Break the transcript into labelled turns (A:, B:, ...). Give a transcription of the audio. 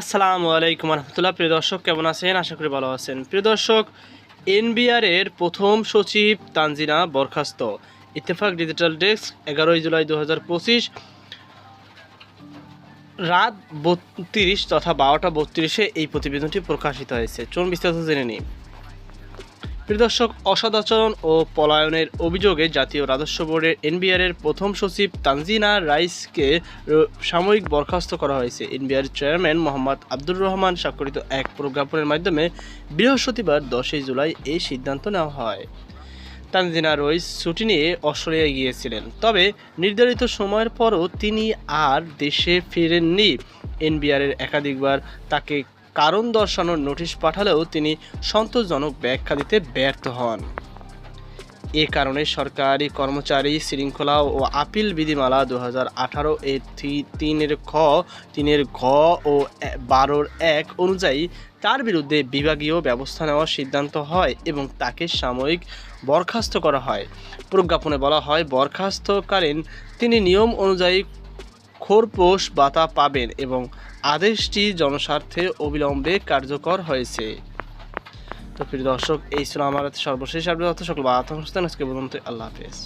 A: আসসালামু আলাইকুম রহমতুল্লাহ প্রিয় দর্শক, কেমন আছেন? আশা করি ভালো আছেন। প্রিয় দর্শক, এনবিআর এর প্রথম সচিব তানজিনা বরখাস্ত। ইত্তেফাক ডিজিটাল ডেস্ক, এগারোই জুলাই দু হাজার পঁচিশ, রাত বত্রিশ তথা বারোটা বত্রিশে এই প্রতিবেদনটি প্রকাশিত হয়েছে। চলুন বিস্তারিত জেনে নিই। প্রিয় দর্শক, অসদাচরণ ও পলায়নের অভিযোগে জাতীয় রাজস্ব বোর্ডের এনবিআর এর প্রথম সচিব তানজিনা রাইসকে সাময়িক বরখাস্ত করা হয়েছে। এনবিআর চেয়ারম্যান মোহাম্মদ আব্দুর রহমান স্বাক্ষরিত এক প্রজ্ঞাপনের মাধ্যমে বৃহস্পতিবার দশই জুলাই এই সিদ্ধান্ত নেওয়া হয়। তানজিনা রইস ছুটি নিয়ে অস্ট্রেলিয়া গিয়েছিলেন। তবে নির্ধারিত সময়ের পরও তিনি আর দেশে ফিরেননি। এনবিআরের একাধিকবার তাকে কারণ দর্শানোর নোটিশ পাঠালেও তিনি সন্তোষজনক ব্যাখ্যা দিতে ব্যর্থ হন। এ কারণে সরকারি কর্মচারী শৃঙ্খলা ও আপিল বিধিমালা দু হাজার আঠারো এর তিনের খ, তিনের ঘ ও বারোর এক অনুযায়ী তার বিরুদ্ধে বিভাগীয় ব্যবস্থা নেওয়ার সিদ্ধান্ত হয় এবং তাকে সাময়িক বরখাস্ত করা হয়। প্রজ্ঞাপনে বলা হয়, বরখাস্তকালীন তিনি নিয়ম অনুযায়ী খোরপোষ বাতা পাবেন এবং আদেশটি জনস্বার্থে অবিলম্বে কার্যকর হয়েছে। তো প্রিয় দর্শক, এই ছিল আমার সর্বশেষ আপডেট। সকল বার্তা আজকে পর্যন্ত আল্লাহ হাফেজ।